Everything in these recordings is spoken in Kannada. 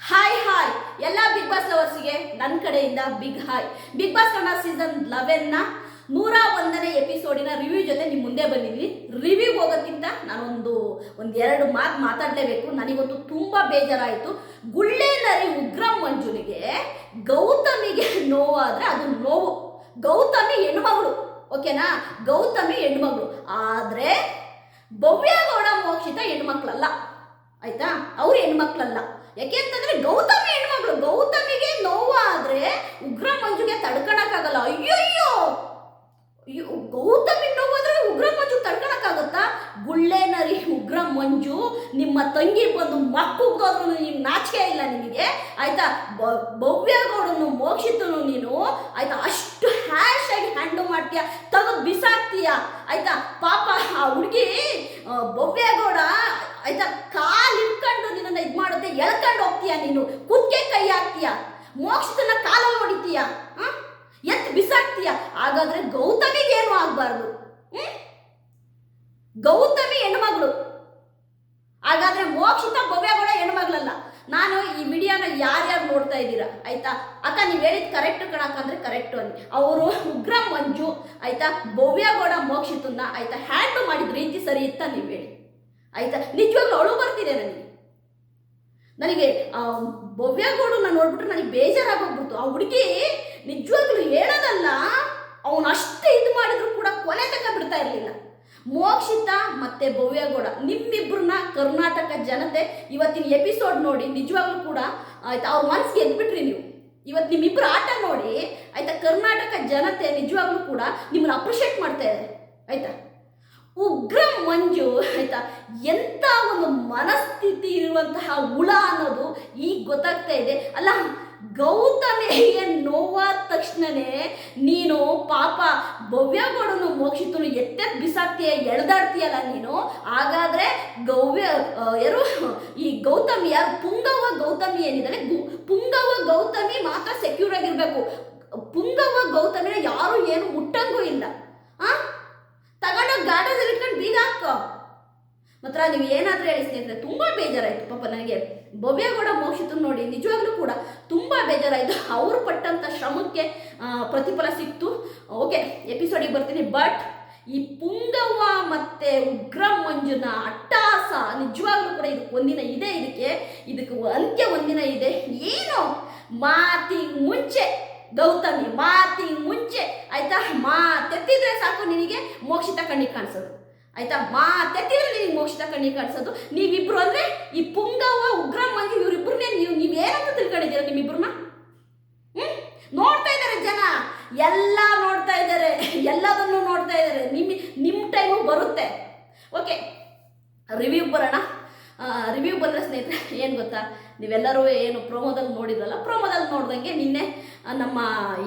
ಹಾಯ್ ಹಾಯ್ ಎಲ್ಲ ಬಿಗ್ ಬಾಸ್ ಲವರ್ಸಿಗೆ ನನ್ನ ಕಡೆಯಿಂದ big hi big boss Kannada season ಲೆವೆನ್ನ ನೂರ ಒಂದನೇ ಎಪಿಸೋಡಿನ ರಿವ್ಯೂ ಜೊತೆ ನಿಮ್ಮ ಮುಂದೆ ಬಂದಿದ್ವಿ ರಿವ್ಯೂ ಹೋಗೋಕ್ಕಿಂತ ನಾನೊಂದು, ಒಂದು ಎರಡು ಮಾತು ಮಾತಾಡಲೇಬೇಕು. ನನಗೊಂದು ತುಂಬ ಬೇಜಾರಾಯಿತು. ಗುಳ್ಳೆ ನರಿ ಉಗ್ರಂ ಮಂಜುನಿಗೆ ಗೌತಮಿಗೆ ನೋವಾದರೆ ಅದು ನೋವು. ಗೌತಮಿ ಹೆಣ್ಮಗಳು ಓಕೆನಾ ಗೌತಮಿ ಹೆಣ್ಮಗಳು. ಆದರೆ ಭವ್ಯಗೌಡ ಮೋಕ್ಷಿತ ಹೆಣ್ಮಕ್ಳಲ್ಲ. ಆಯ್ತಾ? ಅವ್ರು ಹೆಣ್ಮಕ್ಳಲ್ಲ. ಯಾಕೆಂತಂದ್ರೆ ಗೌತಮಿ ಹೆಣ್ಮಗಳು, ಗೌತಮಿಗೆ ನೋವಾದ್ರೆ ಉಗ್ರ ಮಂಜುಗೆ ತಡ್ಕೊಳಕ್ಕಾಗಲ್ಲ. ಅಯ್ಯಯ್ಯೋ! ಅಯ್ಯೋ ಗೌತಮಿ ನೋವಾದ್ರೆ ಉಗ್ರ ಮಂಜು ತಡ್ಕೊಳಕ್ಕಾಗತ್ತಾ? ಗುಳ್ಳೆ ನರಿ ಉಗ್ರ ಮಂಜು, ನಿಮ್ಮ ತಂಗಿ ಬಂದು ಮಕ್ಕುಗ್ದೋದ್ರು ನಿಮ್ಗೆ ನಾಚಿಕೆ ಇಲ್ಲ ನಿನಗೆ, ಆಯ್ತಾ? ಭವ್ಯಗೌಡನು ಮೋಕ್ಷಿತನು ನೀನು, ಆಯ್ತಾ? ಅಷ್ಟು ಹ್ಯಾಶ್ ಆಗಿ ಹ್ಯಾಂಡಲ್ ಮಾಡ್ತೀಯ? ತೆಗೆದು ಬಿಸಾಕ್ತೀಯ? ಆಯ್ತಾ? ಪಾಪ ಆ ಹುಡುಗಿ ಭವ್ಯಗೌಡ ಆಯ್ತಾ? ಕಾಲು ಇಟ್ಕೊಂಡು ನಿನ್ನನ್ನು ಇದು ಮಾಡುತ್ತೆ. ಎಳ್ಕೊಂಡು ಹೋಗ್ತೀಯ ನೀನು? ಕುದ್ಕೆ ಕೈ ಹಾಕ್ತೀಯ? ಮೋಕ್ಷತನ ಕಾಲ ಹೊಡಿತೀಯ? ಹ್ಮ್ ಎತ್ತು ಬಿಸಾಕ್ತೀಯ? ಹಾಗಾದ್ರೆ ಗೌತಮಿಗೆ ಏನು ಆಗ್ಬಾರ್ದು? ಹ್ಮ್ ಗೌತಮಿ ಹೆಣ್ಮಗಳು. ಹಾಗಾದ್ರೆ ಮೋಕ್ಷಿತ ಭವ್ಯಗಳ ಹೆಣ್ಮಗಳಲ್ಲ. ನಾನು ಈ ವಿಡಿಯೋನ ಯಾರ್ಯಾರು ನೋಡ್ತಾ ಇದ್ದೀರಾ? ಆಯ್ತಾ? ಅಕ್ಕ, ನೀವು ಹೇಳಿದ್ ಕರೆಕ್ಟ್ ಕಣಕ್ಕಂದ್ರೆ ಕರೆಕ್ಟ್ ಅಲ್ಲಿ. ಅವರು ಉಗ್ರ ಮಂಜು, ಆಯ್ತಾ? ಭವ್ಯಗೌಡ ಮೋಕ್ಷಿತನ್ನ, ಆಯ್ತಾ? ಹ್ಯಾಂಡ್ ಮಾಡಿದ ರೀತಿ ಸರಿ ಇತ್ತ ನೀವು ಹೇಳಿ. ಆಯ್ತಾ? ನಿಜವಾಗ್ಲೂ ಅಳು ಬರ್ತಿದೆ ನನಗೆ. ನನಗೆ ಭವ್ಯಗೌಡನ್ನ ನೋಡ್ಬಿಟ್ರೆ ನನಗೆ ಬೇಜಾರಾಗೋಗ್ಬಿಡ್ತು ಆ ಹುಡುಗಿ ನಿಜವಾಗ್ಲೂ ಹೇಳೋದಲ್ಲ, ಅವನು ಅಷ್ಟೇ ಇದು ಮಾಡಿದ್ರು ಕೂಡ ಕೊನೆ ತನಕ ಬಿಡ್ತಾ ಇರಲಿಲ್ಲ. ಮೋಕ್ಷಿತ ಮತ್ತೆ ಭವ್ಯಗೌಡ ನಿಮ್ಮಿಬ್ಬರನ್ನ ಕರ್ನಾಟಕ ಜನತೆ ಇವತ್ತಿನ ಎಪಿಸೋಡ್ ನೋಡಿ ನಿಜವಾಗ್ಲೂ ಕೂಡ ಆಯ್ತಾ, ಅವ್ರ ಮನ್ಸಿಗೆ ಎದ್ಬಿಟ್ರಿ ನೀವು. ಇವತ್ತು ನಿಮ್ಮಿಬ್ಬರ ಆಟ ನೋಡಿ, ಆಯ್ತಾ, ಕರ್ನಾಟಕ ಜನತೆ ನಿಜವಾಗ್ಲೂ ಕೂಡ ನಿಮ್ಮನ್ನ ಅಪ್ರಿಷಿಯೇಟ್ ಮಾಡ್ತಾ ಇದೆ ಆಯ್ತಾ? ಉಗ್ರ ಮಂಜು ಆಯ್ತಾ ಎಂಥ ಒಂದು ಮನಸ್ಥಿತಿ ಇರುವಂತಹ ಹುಳ ಅನ್ನೋದು ಈಗ ಗೊತ್ತಾಗ್ತಾ ಇದೆ. ಅಲ್ಲ ಗೌತಮಿಗೆ ನೋವಾದ ತಕ್ಷಣನೇ ನೀನು ಪಾಪ ಭವ್ಯಗೌಡನು ಮೋಕ್ಷಿತನು ಎತ್ತೆ ಬಿಸಾಕ್ತೀಯ, ಎಳ್ದಾಡ್ತೀಯಲ್ಲ ನೀನು? ಹಾಗಾದ್ರೆ ಗೌವ್ಯ ಯಾರು? ಈ ಗೌತಮಿಯ ಪುಂಗವ ಗೌತಮಿ ಏನಿದ್ದಾರೆ ಪುಂಗವ ಗೌತಮಿ ಮಾತ್ರ ಸೆಕ್ಯೂರ್ ಆಗಿರ್ಬೇಕು. ಪುಂಗವ ಗೌತಮಿನ ಯಾರು ಏನು ಮುಟ್ಟಂಗೂ ಇಲ್ಲ. ಆ? ತಗೊಂಡೋಗಿ ಗಾರ್ಡನ್ಸಲ್ಲಿ ಇಟ್ಕೊಂಡು ಬೀಗ ಹಾಕೋ. ಮಾತ್ರ, ನೀವು ಏನಾದರೂ ಹೇಳಿ ಸ್ನೇಹಿತರೆ, ತುಂಬ ಬೇಜಾರಾಯಿತು. ಪಾಪ ನನಗೆ ಭವ್ಯಗೌಡ ಮೋಕ್ಷಿತು ನೋಡಿ, ನಿಜವಾಗ್ಲೂ ಕೂಡ ತುಂಬ ಬೇಜಾರಾಯಿತು. ಅವರು ಪಟ್ಟಂಥ ಶ್ರಮಕ್ಕೆ ಪ್ರತಿಫಲ ಸಿಕ್ತು. ಓಕೆ ಎಪಿಸೋಡಿಗೆ ಬರ್ತೀನಿ ಬಟ್ ಈ ಪುಂಗವ್ವ ಮತ್ತೆ ಉಗ್ರ ಮಂಜುನ ಅಟ್ಟಾಸ ನಿಜವಾಗ್ಲೂ ಕೂಡ ಇದಕ್ಕೆ ಒಂದಿನ ಇದೆ, ಇದಕ್ಕೆ ಇದಕ್ಕೆ ಅಂತ್ಯ ಒಂದಿನ ಇದೆ. ಏನು ಮಾತಿ ಮುಂಚೆ ಗೌತಮಿ ಮಾತಿ ಮುಂಚೆ, ಆಯ್ತಾ? ಮಾತೆತ್ತಿದ್ರೆ ಸಾಕು ನಿನಗೆ ಮೋಕ್ಷಿತ ಕಣ್ಣಿಗೆ ಕಾಣಿಸೋದು. ಆಯ್ತಾ? ಮಾತೆತ್ತಿದ್ರೆ ನಿನಗೆ ಮೋಕ್ಷಿತ ಕಣ್ಣಿಗೆ ಕಾಣಿಸೋದು. ನೀವಿಬ್ರು ಅಂದ್ರೆ ಈ ಪುಂಗವ್ವ, ಉಗ್ರ ಮಂಜು ಇವರಿಬ್ಬರನ್ನೇ ನೀವು ನೀವೇನಂತ ತಿಳ್ಕೊಂಡಿದ್ದೀರಾ ನಿಮ್ಮಿಬ್ರನ್ನ? ಹ್ಮ್? ನೋಡ್ತಾ ಇದ್ದಾರೆ ಜನ. ಎಲ್ಲ ನೋಡ್ತಾ ಇದ್ದಾರೆ. ಎಲ್ಲದನ್ನು ನೋಡ್ತಾ ಇದ್ದಾರೆ. ನಿಮ್ಮ ನಿಮ್ಮ ಟೈಮು ಬರುತ್ತೆ. ಓಕೆ ರಿವ್ಯೂ ಬರೋಣ. ರಿವ್ಯೂ ಬಂದ್ರೆ ಸ್ನೇಹಿತರೆ, ಏನು ಗೊತ್ತಾ? ನೀವೆಲ್ಲರೂ ಏನು ಪ್ರೋಮೋದಲ್ಲಿ ನೋಡಿದ್ರಲ್ಲ ಪ್ರೋಮೋದಲ್ಲಿ ನೋಡ್ದಂಗೆ ನಿನ್ನೆ ನಮ್ಮ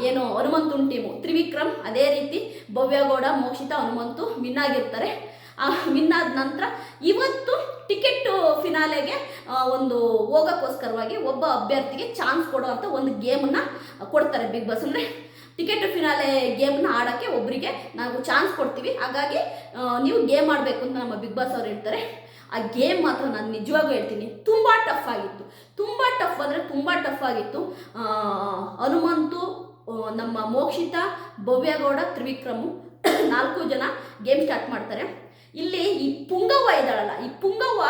ಏನು ಹನುಮಂತುನ್ ಟೀಮು ತ್ರಿವಿಕ್ರಮ್, ಅದೇ ರೀತಿ ಭವ್ಯಗೌಡ, ಮೋಕ್ಷಿತ, ಹನುಮಂತು ವಿನ್ ಆಗಿರ್ತಾರೆ. ವಿನ್ ಆದ ನಂತರ ಇವತ್ತು ಟಿಕೆಟ್ ಫಿನಾಲೆಗೆ ಒಂದು ಹೋಗೋಕ್ಕೋಸ್ಕರವಾಗಿ ಒಬ್ಬ ಅಭ್ಯರ್ಥಿಗೆ ಚಾನ್ಸ್ ಕೊಡುವಂಥ ಒಂದು ಗೇಮನ್ನು ಕೊಡ್ತಾರೆ ಬಿಗ್ ಬಾಸ್ ಅಂದರೆ ಟಿಕೆಟ್ ಫಿನಾಲೆ ಗೇಮ್ನ ಆಡೋಕ್ಕೆ ಒಬ್ಬರಿಗೆ ನಾವು ಚಾನ್ಸ್ ಕೊಡ್ತೀವಿ. ಹಾಗಾಗಿ ನೀವು ಗೇಮ್ ಆಡಬೇಕು ಅಂತ ನಮ್ಮ ಬಿಗ್ ಬಾಸ್ ಅವ್ರು ಹೇಳ್ತಾರೆ. ಆ ಗೇಮ್ ಮಾತ್ರ ನಾನು ನಿಜವಾಗೂ ಹೇಳ್ತೀನಿ, ತುಂಬ ಟಫ್ ಆಗಿತ್ತು. ತುಂಬ ಟಫ್ ಅಂದರೆ ತುಂಬ ಟಫ್ ಆಗಿತ್ತು. ಹನುಮಂತು ನಮ್ಮ ಮೋಕ್ಷಿತ, ಭವ್ಯಗೌಡ, ತ್ರಿವಿಕ್ರಮು ನಾಲ್ಕು ಜನ ಗೇಮ್ ಸ್ಟಾರ್ಟ್ ಮಾಡ್ತಾರೆ. ಇಲ್ಲಿ ಈ ಪುಂಗವ್ವ ಇದ್ದಾಳಲ್ಲ, ಈ ಪುಂಗವ್ವ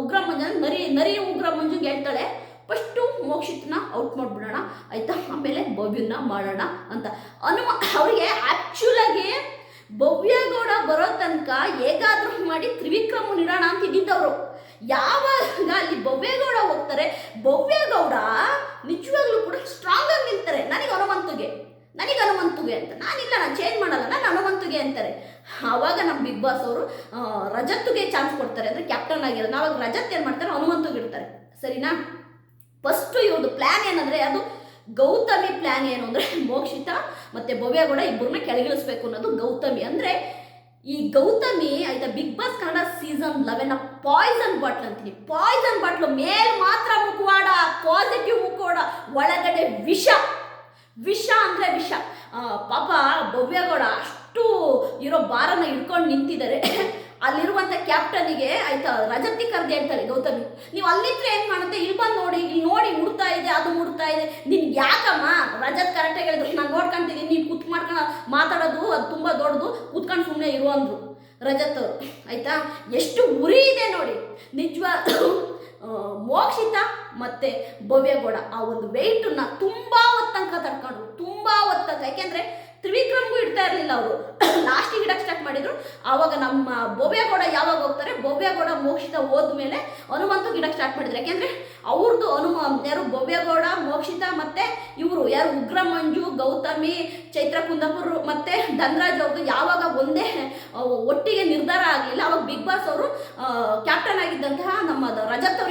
ಉಗ್ರ ಮಂಜ ನರಿ ನರಿ ಉಗ್ರ ಮಂಜುಗೆ ಹೇಳ್ತಾಳೆ ಫಸ್ಟು ಮೋಕ್ಷಿತನ ಔಟ್ ಮಾಡಿಬಿಡೋಣ, ಆಯಿತಾ? ಆಮೇಲೆ ಭವ್ಯನ ಮಾಡೋಣ ಅಂತ. ಅನುಮ ಅವರಿಗೆ ಆ್ಯಕ್ಚುಲಾಗಿ ಭವ್ಯಗೌಡ ಬರೋ ತನಕ ಹೇಗಾದ್ರೂ ಮಾಡಿ ತ್ರಿವಿಕ್ರಮ ಇಡೋಣ ಅಂತ ಇದ್ದಿದ್ದವರು ಯಾವಾಗ ಅಲ್ಲಿ ಭವ್ಯಗೌಡ ಹೋಗ್ತಾರೆ, ಭವ್ಯಗೌಡ ನಿಜವಾಗ್ಲೂ ಕೂಡ ಸ್ಟ್ರಾಂಗ್ ಆಗಿ ನಿಲ್ತಾರೆ. ನನಗೆ ಹನುಮಂತುಗೆ ನನಗೆ ಹನುಮಂತುಗೆ ಅಂತ. ನಾನಿಲ್ಲ, ನಾನು ಚೇಂಜ್ ಮಾಡಲ್ಲ, ನಾನು ಹನುಮಂತುಗೆ ಅಂತಾರೆ. ಆವಾಗ ನಮ್ಮ ಬಿಗ್ ಬಾಸ್ ಅವರು ರಜತ್ತುಗೆ ಚಾನ್ಸ್ ಕೊಡ್ತಾರೆ. ಅಂದರೆ ಕ್ಯಾಪ್ಟನ್ ಆಗಿರೋದು. ಆವಾಗ ರಜತ್ ಏನು ಮಾಡ್ತಾರೆ? ಹನುಮಂತುಗೆ ಇಡ್ತಾರೆ. ಸರಿನಾ? ಫಸ್ಟು ಇವ್ರದ್ದು ಪ್ಲ್ಯಾನ್ ಏನಂದರೆ ಅದು ಗೌತಮಿ ಪ್ಲ್ಯಾನ್ ಏನು ಅಂದರೆ ಮೋಕ್ಷಿತ ಮತ್ತು ಭವ್ಯಗೌಡ ಇಬ್ಬರನ್ನ ಕೆಳಗಿಳಿಸ್ಬೇಕು ಅನ್ನೋದು ಗೌತಮಿ. ಅಂದರೆ ಈ ಗೌತಮಿ ಆಯ್ತಾ big boss Kannada season eleven poison bottle ಅಂತೀನಿ. ಪಾಯ್ಸನ್ ಬಾಟ್ಲು ಮೇಲ್ ಮಾತ್ರ ಮುಖವಾಡ ಪಾಸಿಟಿವ್ ಮುಖವಾಡ, ಒಳಗಡೆ ವಿಷ. ವಿಷ ಅಂದರೆ ವಿಷ. ಪಾಪ ಭವ್ಯಗೌಡ ಅಷ್ಟು ಇರೋ ಬಾರನ್ನ ಹಿಡ್ಕೊಂಡು ನಿಂತಿದ್ದಾರೆ. ಅಲ್ಲಿರುವಂತ ಕ್ಯಾಪ್ಟನಿಗೆ ಆಯ್ತಾ, ರಜತಿ ಕರ್ದೆ ಅಂತಾರೆ ಗೌತಮಿ. ನೀವು ಅಲ್ಲಿದ್ರೆ ಏನ್ ಮಾಡುತ್ತೆ ಇಲ್ಲಿ ಬಂದು ನೋಡಿ, ಇಲ್ಲಿ ನೋಡಿ, ಮುಡ್ತಾ ಇದೆ, ಅದು ಮುಡ್ತಾ ಇದೆ. ನಿನ್ಗೆ ಯಾಕಮ್ಮ? ರಜತ್ ಕರೆಕ್ಟಾಗಿ ಹೇಳಿದ್ರು. ನಾನು ನೋಡ್ಕೊಂತೀನಿ, ನೀನು ಕುತ್ ಮಾಡ್ಕೊಂಡು ಮಾತಾಡೋದು ಅದು ತುಂಬಾ ದೊಡ್ಡದು. ಕುತ್ಕೊಂಡು ಸುಮ್ಮನೆ ಇರು ಅಂದ್ರು. ರಜತ್ ಅವರು, ಆಯ್ತಾ? ಎಷ್ಟು ಉರಿ ಇದೆ ನೋಡಿ. ನಿಜವಾ ಮೋಕ್ಷಿತ ಮತ್ತೆ ಭವ್ಯಗೌಡ ಆ ಒಂದು ವೆಯ್ಟನ್ನ ತುಂಬಾ ಹೊತ್ತಂಕ ತಡ್ಕೊಂಡ್ರು ತುಂಬಾ ಹೊತ್ತಂಕ. ಯಾಕೆಂದ್ರೆ ತ್ರಿವಿಕ್ರಮ್ಗೂ ಇಡ್ತಾ ಇರಲಿಲ್ಲ ಅವರು. ಲಾಸ್ಟಿಗೆ ಇಡಕ್ಕೆ ಸ್ಟಾರ್ಟ್ ಮಾಡಿದ್ರು. ಆವಾಗ ನಮ್ಮ ಭವ್ಯಗೌಡ ಯಾವಾಗ ಹೋಗ್ತಾರೆ, ಭವ್ಯಗೌಡ ಮೋಕ್ಷಿತ ಹೋದ್ಮೇಲೆ ಹನುಮಂತು ಇಡಕ್ಕೆ ಸ್ಟಾರ್ಟ್ ಮಾಡಿದ್ರು. ಯಾಕೆಂದ್ರೆ ಅವ್ರದ್ದು ಹನುಮ, ಯಾರು ಭವ್ಯಗೌಡ, ಮೋಕ್ಷಿತ ಮತ್ತೆ ಇವರು, ಯಾರು ಉಗ್ರ ಮಂಜು ಗೌತಮಿ, ಚೈತ್ರ ಕುಂದಾಪುರ್ ಮತ್ತೆ ಧನ್ರಾಜ್ ಅವ್ರದ್ದು ಯಾವಾಗ ಒಂದೇ ಒಟ್ಟಿಗೆ ನಿರ್ಧಾರ ಆಗಲಿಲ್ಲ. ಅವಾಗ ಬಿಗ್ ಬಾಸ್ ಅವರು ಕ್ಯಾಪ್ಟನ್ ಆಗಿದ್ದಂತಹ ನಮ್ಮ ರಜತ್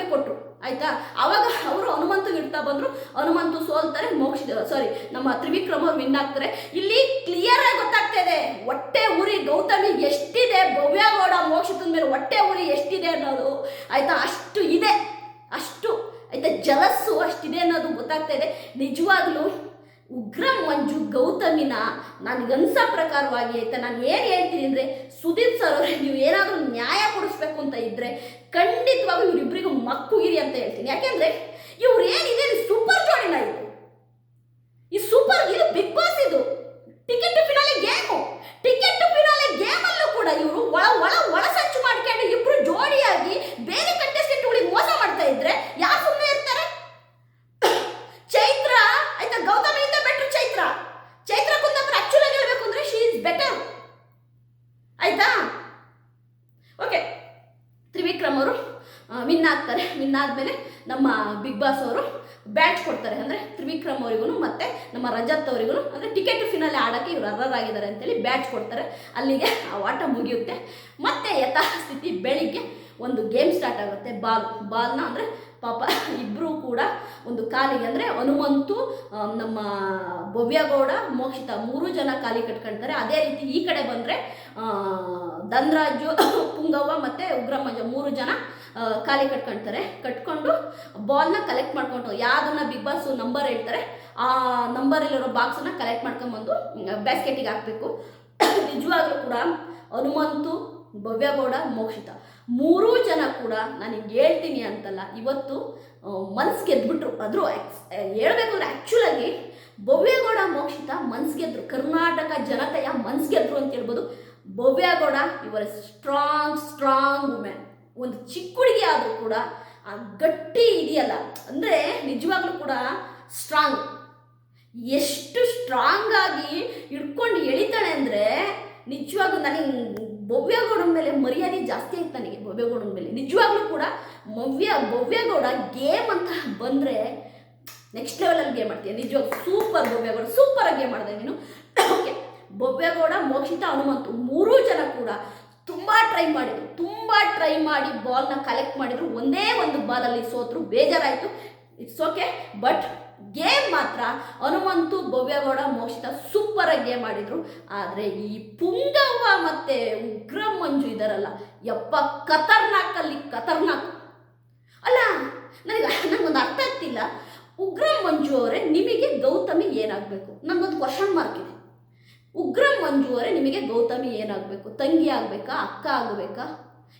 ಆಯ್ತಾ? ಅವಾಗ ಅವರು ಹನುಮಂತು ಇಡ್ತಾ ಬಂದ್ರು. ಹನುಮಂತು ಸೋಲ್ತಾರೆ, ಮೋಕ್ಷ ಸಾರಿ ನಮ್ಮ ತ್ರಿವಿಕ್ರಮ ವಿನ್ ಆಗ್ತಾರೆ. ಇಲ್ಲಿ ಕ್ಲಿಯರ್ ಆಗಿ ಗೊತ್ತಾಗ್ತಾ ಇದೆ, ಹೊಟ್ಟೆ ಉರಿ ಗೌತಮಿ ಎಷ್ಟಿದೆ, ಭವ್ಯಗೌಡ ಮೋಕ್ಷದ ಮೇಲೆ ಹೊಟ್ಟೆ ಉರಿ ಎಷ್ಟಿದೆ ಅನ್ನೋದು. ಆಯ್ತಾ? ಅಷ್ಟು ಇದೆ, ಅಷ್ಟು, ಆಯ್ತಾ? ಜಲಸ್ಸು ಅಷ್ಟಿದೆ ಅನ್ನೋದು ಗೊತ್ತಾಗ್ತಾ ಇದೆ. ನಿಜವಾಗ್ಲೂ ಉಗ್ರ ಮಂಜು ಗೌತಮಿನ ನನಗನ್ಸೋ ಪ್ರಕಾರವಾಗಿ, ಆಯ್ತಾ? ನಾನು ಏನು ಹೇಳ್ತೀನಿ ಅಂದರೆ, ಸುದೀಪ್ ಸರ್ ಅವರೇ, ನೀವು ಏನಾದರೂ ನ್ಯಾಯ ಕೊಡಿಸ್ಬೇಕು ಅಂತ ಇದ್ದರೆ ಖಂಡಿತವಾಗೂ ಇವರಿಬ್ಬರಿಗೂ ಮಕ್ಕು ಇರಿ ಅಂತ ಹೇಳ್ತೀನಿ. ಯಾಕೆಂದರೆ ಇವ್ರು ಏನಿದೆ ಸೂಪರ್ ಜೋಡಿನ ಇದು. ಈ ಸೂಪರ್ ಇದು ಬಿಗ್ ಬಾಸ್ ಇದು. Ticket to finale game ticket to finale ಗೇಮಲ್ಲೂ ಕೂಡ ಇವರು ಒಳ ಒಳ ಒಳ ಸಂಚು ಮಾಡ್ಕೊಂಡು ಇಬ್ರು ಜೋಡಿಯಾಗಿ ಬೇರೆ ಕಂಟೆಸ್ಟೆಂಟ್ಗಳಿಗೆ ಮೋಸ ಮಾಡ್ತಾ ಇದ್ರೆ ಯಾರು ಸುಮ್ಮನೆ ಇರ್ತಾರೆ ಚೈತ್ರ ಆಯ್ತಾ ಗೌತಮಿಯಿಂದ ಬೆಟರ್ ಚೈತ್ರ ಚೈತ್ರ ಕುಂದಾಪುರ ಆಕ್ಚುಲ್ ಆಗಿ ಹೇಳ್ಬೇಕು ಅಂದ್ರೆ ಶಿ ಇಸ್ ಬೆಟರ್ ಆಯ್ತಾ ಓಕೆ ತ್ರಿವಿಕ್ರಮ್ ಅವರು ವಿನ್ ಆಗ್ತಾರೆ ವಿನ್ ಆದಮೇಲೆ ನಮ್ಮ ಬಿಗ್ ಬಾಸ್ ಅವರು ಬ್ಯಾಚ್ ಕೊಡ್ತಾರೆ. ಅಂದರೆ ತ್ರಿವಿಕ್ರಮ್ ಅವರಿಗೂ ಮತ್ತು ನಮ್ಮ ರಜತ್ ಅವರಿಗೂ ಅಂದರೆ ಟಿಕೆಟ್ ಫಿನಾಲೆ ಆಡೋಕ್ಕೆ ಇವರು ಅರ್ಹರಾಗಿದ್ದಾರೆ ಅಂತೇಳಿ ಬ್ಯಾಚ್ ಕೊಡ್ತಾರೆ. ಅಲ್ಲಿಗೆ ಆ ಆಟ ಮುಗಿಯುತ್ತೆ. ಮತ್ತೆ ಯಥಾಸ್ಥಿತಿ ಬೆಳಿಗ್ಗೆ ಒಂದು ಗೇಮ್ ಸ್ಟಾರ್ಟ್ ಆಗುತ್ತೆ. ಬಾಲ್ ಬಾಲ್ನ ಅಂದರೆ ಪಾಪ ಇಬ್ಬರೂ ಕೂಡ ಒಂದು ಕಾಲಿಗೆ ಅಂದರೆ ಹನುಮಂತು ನಮ್ಮ ಭವ್ಯಗೌಡ ಮೋಕ್ಷಿತ ಮೂರು ಜನ ಕಾಲಿ ಕಟ್ಕೊಳ್ತಾರೆ ಅದೇ ರೀತಿ ಈ ಕಡೆ ಬಂದರೆ ಧನ್ರಾಜು, ಪುಂಗವ್ವ ಮತ್ತು ಉಗ್ರಮಂಜ ಮೂರು ಜನ ಕಾಲಿ ಕಟ್ಕೊಳ್ತಾರೆ ಕಟ್ಕೊಂಡು ಬಾಲ್ನ ಕಲೆಕ್ಟ್ ಮಾಡ್ಕೊಂಡು, ಯಾವ್ದನ್ನ ಬಿಗ್ ಬಾಸ್ ನಂಬರ್ ಹೇಳ್ತಾರೆ, ಆ ನಂಬರಲ್ಲಿರೋ ಬಾಕ್ಸನ್ನ ಕಲೆಕ್ಟ್ ಮಾಡ್ಕೊಂಬಂದು ಬ್ಯಾಸ್ಕೆಟಿಗೆ ಹಾಕಬೇಕು. ನಿಜವಾಗ್ಲೂ ಕೂಡ ಹನುಮಂತು, ಭವ್ಯಗೌಡ, ಮೋಕ್ಷಿತ. ಮೂರೂ ಜನ ಕೂಡ ನಾನು ಹಿಂಗೆ ಹೇಳ್ತೀನಿ ಅಂತಲ್ಲ, ಇವತ್ತು ಮನ್ಸ್ ಗೆದ್ಬಿಟ್ರು. ಅದ್ರು ಹೇಳ್ಬೇಕು ಅಂದರೆ ಆ್ಯಕ್ಚುಲಾಗಿ ಭವ್ಯಗೌಡ, ಮೋಕ್ಷಿತ ಮನ್ಸ್ ಗೆದ್ರು. ಕರ್ನಾಟಕ ಜನತೆಯ ಮನ್ಸ್ ಗೆದ್ರು ಅಂತ ಹೇಳ್ಬೋದು. ಭವ್ಯಗೌಡ ಇವರ ಸ್ಟ್ರಾಂಗ್ ಸ್ಟ್ರಾಂಗ್ ವುಮೆನ್ ಒಂದು ಚಿಕ್ಕ ಹುಡುಗಿ ಆದರೂ ಕೂಡ, ಆ ಗಟ್ಟಿ ಇದೆಯಲ್ಲ, ಅಂದರೆ ನಿಜವಾಗ್ಲೂ ಕೂಡ ಸ್ಟ್ರಾಂಗ್ ಎಷ್ಟು ಸ್ಟ್ರಾಂಗ್ ಆಗಿ ಹಿಡ್ಕೊಂಡು ಎಳಿತಾಳೆ ಅಂದರೆ, ನಿಜವಾಗ್ಲೂ ನನಗೆ ಭವ್ಯಗೌಡನ ಮೇಲೆ ಮರ್ಯಾದೆ ಜಾಸ್ತಿ ಆಯ್ತು ನನಗೆ ಭವ್ಯಗೌಡನ ಮೇಲೆ. ನಿಜವಾಗ್ಲೂ ಕೂಡ ಭವ್ಯ, ಭವ್ಯಗೌಡ ಗೇಮ್ ಅಂತ ಬಂದರೆ ನೆಕ್ಸ್ಟ್ ಲೆವೆಲಲ್ಲಿ ಗೇಮ್ ಮಾಡ್ತೀಯ ನಿಜವಾಗ ಸೂಪರ್ ಭವ್ಯಗೌಡ ಸೂಪರಾಗಿ ಗೇಮ್ ಮಾಡಿದೆ ನೀನು. ಓಕೆ ಭವ್ಯಗೌಡ, ಮೋಕ್ಷಿತ, ಹನುಮಂತು ಮೂರೂ ಜನ ಕೂಡ ತುಂಬ ಟ್ರೈ ಮಾಡಿದ್ರು. ತುಂಬ ಟ್ರೈ ಮಾಡಿ ಬಾಲ್ನ ಕಲೆಕ್ಟ್ ಮಾಡಿದ್ರು. ಒಂದೇ ಒಂದು ಬಾಲಲ್ಲಿ ಸೋತರು. ಬೇಜಾರಾಯಿತು. ಇಟ್ಸ್ ಓಕೆ ಬಟ್ ಗೇಮ್ ಮಾತ್ರ ಹನುಮಂತು, ಭವ್ಯಗೌಡ, ಮೋಕ್ಷಿತ ಸೂಪರಾಗಿ ಗೇಮ್ ಮಾಡಿದ್ರು ಆದರೆ ಈ ಪುಂಗವ್ವ ಮತ್ತು ಉಗ್ರ ಮಂಜು ಇದಾರಲ್ಲ, ಯಪ್ಪ ಖತರ್ನಾಕಲ್ಲಿ ಖತರ್ನಾಕ್. ಅಲ್ಲ, ನನಗೆ ನನಗೊಂದು ಅರ್ಥ ಆಗ್ತಿಲ್ಲ. ಉಗ್ರ ಮಂಜು ಅವರೇ ನಿಮಗೆ ಗೌತಮಿ ಏನಾಗಬೇಕು? ನನಗೊಂದು ಕ್ವಶನ್ ಮಾರ್ಕ್ ಇದೆ. ಉಗ್ರ ಮಂಜು ಅವರೇ ನಿಮಗೆ ಗೌತಮಿ ಏನಾಗಬೇಕು? ತಂಗಿ ಆಗಬೇಕಾ? ಅಕ್ಕ ಆಗಬೇಕಾ?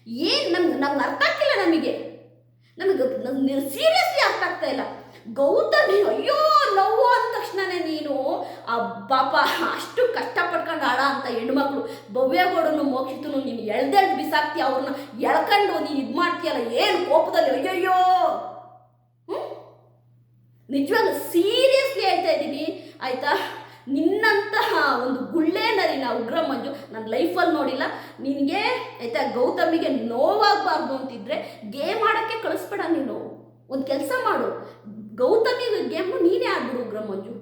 ಏನು ನಮ್ಗೆ ನಮ್ಗೆ ಅರ್ಥ ಆಗ್ತಿಲ್ಲ ನಮಗೆ. ನನಗೆ ಸೀರಿಯಸ್ಲಿ ಅರ್ಥ ಆಗ್ತಾ ಇಲ್ಲ. ಗೌತಮಿ, ಅಯ್ಯೋ, ನೋವು ಅಂದ ತಕ್ಷಣನೇ ನೀನು ಆ ಅಷ್ಟು ಕಷ್ಟಪಟ್ಕೊಂಡು ಆಡ ಅಂತ ಹೆಣ್ಮಕ್ಳು ಭವ್ಯಗೌಡನು ಮೋಕ್ಷಿತನು, ನೀನು ಎಳ್ದೆಳ್ದು ಬಿಸಾಕ್ತಿ, ಅವ್ರನ್ನ ಎಳ್ಕೊಂಡು ನೀನು ಇದು ಮಾಡ್ತೀಯಲ್ಲ, ಏನು ಕೋಪದಲ್ಲಿ, ಅಯ್ಯಯ್ಯೋ! ಹ್ಞೂ ನಿಜವಾಗ್ಲೂ ಸೀರಿಯಸ್ಲಿ ಹೇಳ್ತಾ ಇದ್ದೀನಿ ಆಯಿತಾ? ನಿನ್ನಂತಹ ಒಂದು ಗುಳ್ಳೆ ನರಿನ ಉಗ್ರ ಮಂಜು ನನ್ನ ಲೈಫಲ್ಲಿ ನೋಡಿಲ್ಲ. ನಿನಗೆ ಆಯಿತಾ ಗೌತಮಿಗೆ ನೋವಾಗಬಾರ್ದು ಅಂತಿದ್ರೆ ಗೇಮ್ ಆಡೋಕ್ಕೆ ಕಳಿಸ್ಬೇಡ ನೀನು. ಒಂದು ಕೆಲಸ ಮಾಡು. ಗೌತಮಿಗೆ ಗೇಮು ನೀನೇ ಆಡ್ಬಿಡು ಉಗ್ರ ಮಂಜು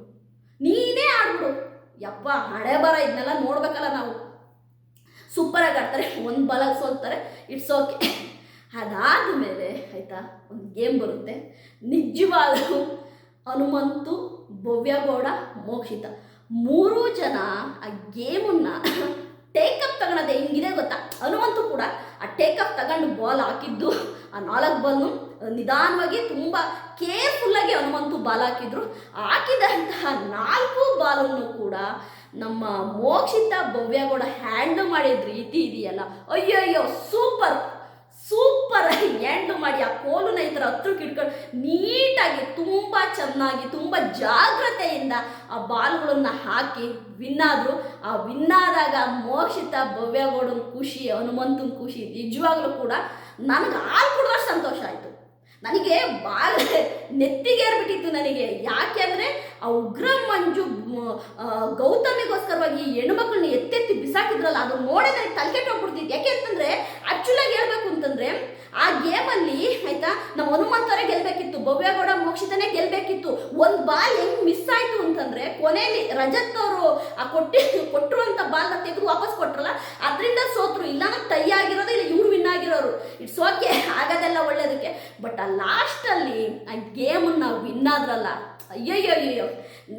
ನೀನೇ ಆಡ್ಬಿಡು. ಯಪ್ಪ, ಹಣೆ ಬರ ಇದನ್ನೆಲ್ಲ ನೋಡ್ಬೇಕಲ್ಲ ನಾವು. ಸೂಪರಾಗಿ ಆಡ್ತಾರೆ. ಒಂದು ಬಲ ಸೋಲ್ತಾರೆ. ಇಟ್ಸ್ ಓಕೆ ಅದಾದಮೇಲೆ ಆಯಿತಾ, ಒಂದು ಗೇಮ್ ಬರುತ್ತೆ. ನಿಜವಾದ ಹನುಮಂತು ಭವ್ಯಗೌಡ ಮೋಕ್ಷಿತ. ಮೂರೂ ಜನ ಆ ಗೇಮನ್ನು ಟೇಕಪ್ ತಗೊಳದೆ ಹಿಂಗಿದೆ ಗೊತ್ತಾ? ಹನುಮಂತು ಕೂಡ ಆ ಟೇಕಪ್ ತಗೊಂಡು ಬಾಲ್ ಹಾಕಿದ್ದು, ಆ ನಾಲ್ಕು ಬಾಲ್ನು ನಿಧಾನವಾಗಿ ತುಂಬ ಕೇರ್ಫುಲ್ಲಾಗಿ ಹನುಮಂತು ಬಾಲ್ ಹಾಕಿದ್ರು. ಹಾಕಿದಂತಹ ನಾಲ್ಕು ಬಾಲನ್ನು ಕೂಡ ನಮ್ಮ ಮೋಕ್ಷಿತ ಭವ್ಯಗೌಡ ಹ್ಯಾಂಡಲ್ ಮಾಡಿದ ರೀತಿ ಇದೆಯಲ್ಲ. ಅಯ್ಯಯ್ಯೋ ಸೂಪರ್ ಸೂಪರ್ ಆಗಿ ಎಂಡ್ ಮಾಡಿ ಆ ಕೋಲುನ ಈ ಥರ ಹತ್ರಕ್ಕೆ ಇಟ್ಕೊಂಡು ನೀಟಾಗಿ ತುಂಬ ಚೆನ್ನಾಗಿ, ತುಂಬ ಜಾಗ್ರತೆಯಿಂದ ಆ ಬಾಲ್ಗಳನ್ನು ಹಾಕಿ ವಿನ್ನಾದರು ಆ ವಿನ್ನಾದಾಗ ಮೋಕ್ಷಿತ, ಭವ್ಯಗೌಡನ ಖುಷಿ, ಹನುಮಂತನ ಖುಷಿ ನಿಜವಾಗ್ಲೂ ಕೂಡ ನನಗೆ ಹಾಲು ಕುಡಿದಷ್ಟು ಸಂತೋಷ ಆಯಿತು. ನನಗೆ ಬಾಳ ನೆತ್ತಿಗೇರ್ಬಿಟ್ಟಿತ್ತು ನನಗೆ. ಯಾಕೆ ಅಂದರೆ ಆ ಉಗ್ರ ಮಂಜು ಗೌತಮಿಗೋಸ್ಕರವಾಗಿ ಹೆಣ್ಮಕ್ಳನ್ನ ಎತ್ತೆತ್ತಿ ಬಿಸಾಕಿದ್ರಲ್ಲ ಅದು ನೋಡಿ ನನಗೆ ತಲೆಕೆಟ್ಟು ಹೋಗ್ಬಿಡ್ತಿತ್ತು ಯಾಕೆ ಅಂತಂದರೆ ಆ್ಯಕ್ಚುಲಾಗಿ ಹೇಳ್ಬೇಕು ಅಂತಂದರೆ, ಆ ಗೇಮಲ್ಲಿ ಆಯ್ತಾ, ನಮ್ಮ ಹನುಮಂತರೇ ಗೆಲ್ಬೇಕಿತ್ತು ಭವ್ಯಗೌಡ ಮೋಕ್ಷಿತನೇ ಗೆಲ್ಬೇಕಿತ್ತು. ಒಂದು ಬಾಲ್ ಹೆಂಗ್ ಮಿಸ್ ಆಯ್ತು ಅಂತಂದ್ರೆ ಕೊನೆಯಲ್ಲಿ ರಜತ್ ಅವರು ಆ ಕೊಟ್ಟಿ ಕೊಟ್ಟಿರುವಂತ ಬಾಲ್ನ ತೆಗೆದು ವಾಪಸ್ ಕೊಟ್ರಲ್ಲ, ಅದರಿಂದ ಸೋತ್ರು. ಇಲ್ಲಾಂದ್ರೆ ಟೈ ಆಗಿರೋದು, ಇಲ್ಲ ಇವ್ರು ವಿನ್ ಆಗಿರೋರು. ಇಟ್ಸ್ ಓಕೆ ಆಗೋದೆಲ್ಲ ಒಳ್ಳೇದಕ್ಕೆ. ಬಟ್ ಆ ಲಾಸ್ಟಲ್ಲಿ ಆ ಗೇಮನ್ನ ವಿನ್ ಆದ್ರಲ್ಲ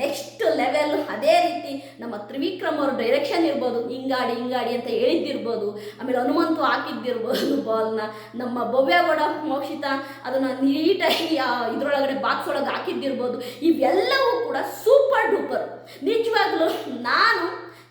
ನೆಕ್ಸ್ಟ್ ಲೆವೆಲ್ ಅದೇ ರೀತಿ ನಮ್ಮ ತ್ರಿವಿಕ್ರಮ್ ಅವ್ರ ಡೈರೆಕ್ಷನ್ ಇರ್ಬೋದು. ಹಿಂಗಾಡಿ ಹಿಂಗಾಡಿ ಅಂತ ಹೇಳಿದ್ದಿರ್ಬೋದು. ಆಮೇಲೆ ಹನುಮಂತು ಹಾಕಿದ್ದಿರ್ಬೋದು ಬಾಲ್ನ ನಮ್ಮ ಭವ್ಯಗೌಡ ಮೋಕ್ಷಿತ ಅದನ್ನು ನೀಟಾಗಿ ಇದ್ರೊಳಗಡೆ ಬಾಕ್ಸ್ ಒಳಗೆ ಹಾಕಿದ್ದಿರ್ಬೋದು. ಇವೆಲ್ಲವೂ ಕೂಡ ಸೂಪರ್ ಡೂಪರ್ ನಿಜವಾಗ್ಲೂ ನಾನು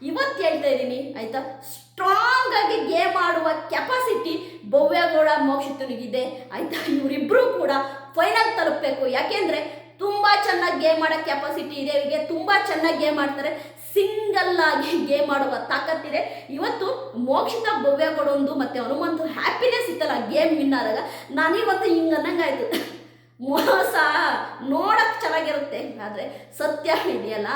ಇವತ್ತು ಹೇಳ್ತಾ ಇದ್ದೀನಿ, ಆಯಿತಾ? ಸ್ಟ್ರಾಂಗ್ ಆಗಿ ಗೇಮ್ ಆಡುವ ಕೆಪಾಸಿಟಿ ಭವ್ಯಗೌಡ ಮೋಕ್ಷಿತನಿಗಿದೆ, ಆಯಿತಾ? ಇವರಿಬ್ಬರೂ ಕೂಡ ಫೈನಲ್ ತಲುಪಬೇಕು. ಯಾಕೆಂದರೆ ತುಂಬ ಚೆನ್ನಾಗಿ ಗೇಮ್ ಆಡೋ ಕೆಪಾಸಿಟಿ ಇದೆ. ಇವರಿಗೆ ತುಂಬ ಚೆನ್ನಾಗಿ ಗೇಮ್ ಆಡ್ತಾರೆ. ಸಿಂಗಲ್ ಆಗಿ ಗೇಮ್ ಆಡುವ ತಾಕತ್ತಿದೆ. ಇವತ್ತು ಮೋಕ್ಷಿತ ಭವ್ಯಗೌಡೊಂದು ಮತ್ತು ಹನುಮಂತು ಹ್ಯಾಪಿನೆಸ್ ಇತ್ತಲ್ಲ ಗೇಮ್ ವಿನ್ ಆದಾಗ. ನಾನಿವತ್ತು ಹಿಂಗೆ ಅನ್ನಂಗಾಯ್ತು. ಮೋಸ ನೋಡಕ್ಕೆ ಚೆನ್ನಾಗಿರುತ್ತೆ. ಆದರೆ ಸತ್ಯ ಇದೆಯಲ್ಲ?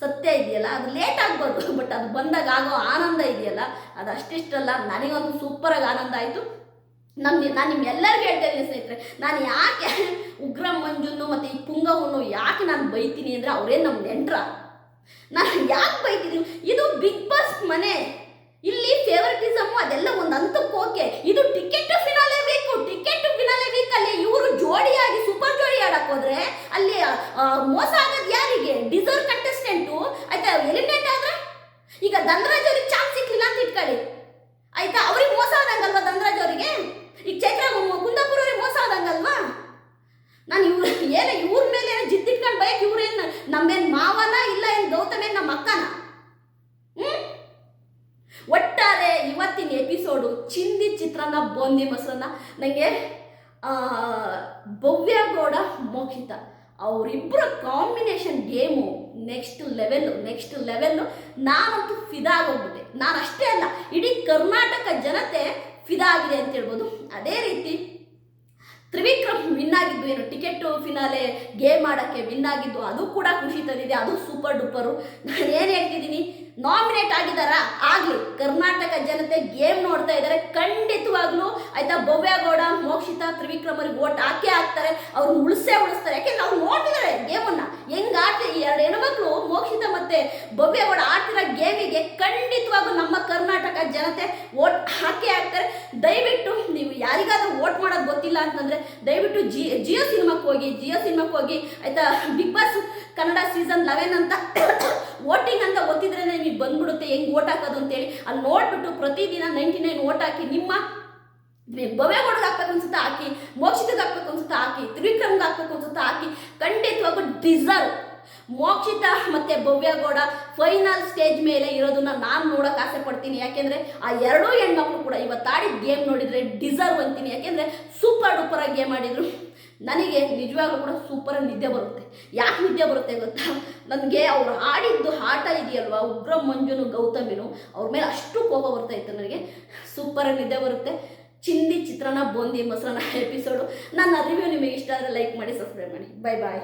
ಸತ್ಯ ಇದೆಯಲ್ಲ? ಅದು ಲೇಟ್ ಆಗ್ಬೋದು ಬಟ್ ಅದು ಬಂದಾಗ ಆಗೋ ಆನಂದ ಇದೆಯಲ್ಲ? ಅದು ಅಷ್ಟಿಷ್ಟಲ್ಲ. ಸೂಪರ್ ಸೂಪರಾಗಿ ಆನಂದ ಆಯಿತು. ನಮ್ಗೆ, ನಾನು ನಿಮ್ಮೆಲ್ಲರಿಗೂ ಹೇಳ್ತಾ ಇದ್ದೀನಿ ಸ್ನೇಹಿತರೆ, ನಾನು ಯಾಕೆ ಉಗ್ರ ಮಂಜುನ್ನು ಮತ್ತು ಈ ಪುಂಗವನ್ನು ಯಾಕೆ ನಾನು ಬೈತೀನಿ ಅಂದರೆ ಅವರೇ ನಮ್ಮ ನೆಂಟ್ರ? ನಾನು ಯಾಕೆ ಬೈತೀನಿ ಇದು ಬಿಗ್ ಬಾಸ್ ಮನೆ ಇಲ್ಲಿ ಫೇವರಿಟಿಸಮ್ ಅದೆಲ್ಲ ಒಂದು ಹಂತಕ್ಕೆ ಓಕೆ ಇದು ಟಿಕೆಟ್ ಫಿನಾಲೆ ಬೇಕು ಟಿಕೆಟ್ ಫಿನಾಲೆ ವೀಕ್ ಅಲ್ಲಿ ಇವರು ಜೋಡಿಯಾಗಿ ಸೂಪರ್ ಜೋಡಿ ಆಡಕ್ ಹೋದ್ರೆ ಅಲ್ಲಿ ಆ, ಮೋಸ ಆಗೋದು ಯಾರಿಗೆ ಡಿಸರ್ವ್ ಕಂಟೆಸ್ಟೆಂಟು ಆಯ್ತಾ ಎಲಿಮಿನೇಟ್ ಆದ್ರೆ ಈಗ ಧನರಾಜ್ ಅವ್ರಿಗೆ ಚಾನ್ಸ್ ಸಿಕ್ಲಿಲ್ಲ ಅಂತ ಇಟ್ಕೊಳ್ಳಿ ಆಯ್ತಾ ಅವ್ರಿಗೆ ಮೋಸ ಆದಂಗಲ್ವಾ ಧನರಾಜ್ ಅವರಿಗೆ ಈಗ ಚೈತ್ರ ಮು- ಕುಂದಾಪುರ ಅವ್ರಿಗೆ ಮೋಸ ಆದಂಗಲ್ವಾ ನಾನು ಇವ್ರ ಏನೋ ಇವ್ರ ಮೇಲೆ ಏನೋ ಜಿದ್ದಿಟ್ಕೊಂಡು ಬಯಕ್ ಇವ್ರೇನು ನಮ್ಮೇನು ಮಾವನ ಇಲ್ಲ ಏನು ಗೌತಮ್ ಏನು ನಮ್ಮ ಅಕ್ಕನ ಹ್ಮ್ ಒಟ್ಟಾರೆ ಇವತ್ತಿನ ಎಪಿಸೋಡು ಚಿಂದಿ ಬೂಂದಿ ಮೊಸರನ್ನ ನನಗೆ ಭವ್ಯಗೌಡ ಮೋಹಿತ ಅವರಿಬ್ಬರ combination game next level next level ನಾನಂತೂ ಫಿದಾ ಆಗೋಗ್ಬಿಟ್ಟೆ. ನಾನು ಅಷ್ಟೇ ಅಲ್ಲ, ಇಡೀ ಕರ್ನಾಟಕ ಜನತೆ ಫಿದಾ ಆಗಿದೆ ಅಂತ ಹೇಳ್ಬೋದು. ಅದೇ ರೀತಿ ಆಗಿದ್ದು ಏನು? ಟಿಕೆಟ್ ಫಿನಾಲೆ ಗೇಮ್ ಆಡೋಕ್ಕೆ ವಿನ್ ಆಗಿದ್ದು ಅದು ಕೂಡ ಖುಷಿ ತಂದಿದೆ. ಅದು ಸೂಪರ್ ಡೂಪರು ನಾನು ಏನು ಹೇಳ್ತಿದ್ದೀನಿ? ನಾಮಿನೇಟ್ ಆಗಿದಾರ ಆಗಲಿ. ಕರ್ನಾಟಕ ಜನತೆ ಗೇಮ್ ನೋಡ್ತಾ ಇದ್ದಾರೆ. ಖಂಡಿತವಾಗ್ಲೂ ಆಯ್ತಾ, ಭವ್ಯಗೌಡ, ಮೋಕ್ಷಿತ, ತ್ರಿವಿಕ್ರಮರಿಗೆ ಓಟ್ ಹಾಕೇ ಹಾಕ್ತಾರೆ. ಅವ್ರು ಉಳಿಸೇ ಉಳಿಸ್ತಾರೆ. ಯಾಕೆಂದ್ರೆ ಅವ್ರು ನೋಡ್ತಿದ್ದಾರೆ ಗೇಮನ್ನ. ಹೆಂಗ್ ಆಡ್ತಿ ಎರಡು ಹೆಣ್ಮಕ್ಳು, ಮೋಕ್ಷಿತ ಮತ್ತೆ ಭವ್ಯಗೌಡ ಆಡ್ತಿರೋ ಗೇಮಿಗೆ ಖಂಡಿತವಾಗೂ ನಮ್ಮ ಕರ್ನಾಟಕ ಜನತೆ ಓಟ್ ಹಾಕೇ ಹಾಕ್ತಾರೆ. ದಯವಿಟ್ಟು ನೀವು ಯಾರಿಗಾದ್ರೂ ಓಟ್ ಮಾಡೋದು ಗೊತ್ತಿಲ್ಲ ಅಂತಂದ್ರೆ ದಯವಿಟ್ಟು ಜಿ, ಜಿಯೋ ಸಿನಿಮಾಕ್ಕೆ ಹೋಗಿ, ಜಿಯೋ ಸಿನಿಮಾಕ್ಕೆ ಹೋಗಿ, ಆಯ್ತಾ big boss Kannada season eleven ಅಂತ ವೋಟಿಂಗ್ ಅಂತ ಗೊತ್ತಿದ್ರೆ ನಿಮಗೆ ಬಂದ್ಬಿಡುತ್ತೆ, ಹೆಂಗ್ ಓಟ್ ಹಾಕೋದು ಅಂತೇಳಿ. ಅಲ್ಲಿ ನೋಡ್ಬಿಟ್ಟು ಪ್ರತಿದಿನ ನೈಂಟಿ ನೈನ್ ಓಟ್ ಹಾಕಿ, ನಿಮ್ಮ ಭವ್ಯಗೌಡಗೆ ಹಾಕ್ಬೇಕು ಅನ್ಸುತ್ತಾ ಹಾಕಿ ಮೋಕ್ಷಿತಗೆ ಹಾಕ್ಬೇಕು ಅನ್ಸುತ್ತಾ ಹಾಕಿ ತ್ರಿವಿಕ್ರಮ್ಗೆ ಹಾಕ್ಬೇಕು ಅನ್ಸುತ್ತೆ ಹಾಕಿ ಖಂಡಿತವಾಗೂ ಡಿಸರ್ವ್ ಮೋಕ್ಷಿತ ಮತ್ತೆ ಭವ್ಯಗೌಡ ಫೈನಲ್ ಸ್ಟೇಜ್ ಮೇಲೆ ಇರೋದನ್ನ ನಾನು ನೋಡೋಕೆ ಆಸೆ ಪಡ್ತೀನಿ. ಯಾಕೆಂದ್ರೆ ಆ ಎರಡೂ ಹೆಣ್ಮಕ್ಳು ಕೂಡ ಇವತ್ತಾಡಿ ಗೇಮ್ ನೋಡಿದ್ರೆ ಡಿಸರ್ವ್ ಅಂತೀನಿ. ಯಾಕೆಂದ್ರೆ ಸೂಪರ್ ಡೂಪರ್ ಆಗಿ ಗೇಮ್ ಆಡಿದ್ರು. ನನಗೆ ನಿಜವಾಗ್ಲೂ ಕೂಡ ಸೂಪರ್ ನಿದ್ದೆ ಬರುತ್ತೆ. ಯಾಕೆ ನಿದ್ದೆ ಬರುತ್ತೆ ಗೊತ್ತಾ? ನನಗೆ ಅವ್ರು ಆಡಿದ್ದು ಆಟ ಇದೆಯಲ್ವಾ? ಉಗ್ರ ಮಂಜುನು, ಗೌತಮಿನು, ಅವ್ರ ಮೇಲೆ ಅಷ್ಟು ಕೋಪ ಬರ್ತಾ ಇತ್ತು ನನಗೆ. ಸೂಪರ್ ನಿದ್ದೆ ಬರುತ್ತೆ. ಚಿಂದಿ ಚಿತ್ರಾನ್ನ ಬೊಂದಿ ಮೊಸರನ್ನ ಎಪಿಸೋಡು ನನ್ನ ರಿವ್ಯೂ ನಿಮಗೆ ಇಷ್ಟ ಆದರೆ ಲೈಕ್ ಮಾಡಿ ಸಬ್ಸ್ಕ್ರೈಬ್ ಮಾಡಿ. ಬಾಯ್ ಬಾಯ್